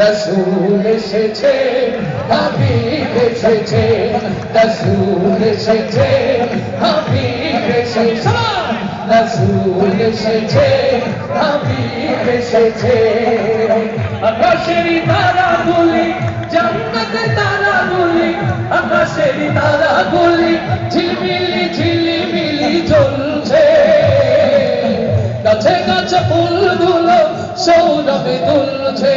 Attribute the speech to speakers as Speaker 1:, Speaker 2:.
Speaker 1: রসুল এসেছে, হাবিব এসেছে, রসুল এসেছে, হাবিব এসেছে। রসুল এসেছে, হাবিব এসেছে। আকাশের তারা গুলি জান্নাতের তারা গুলি আকাশের তারা গুলি ঝিলমিলি, ঝিলিমিলি জ্বলছে। গাছে গাছে ফুলগুলো সৌরভে দুলছে।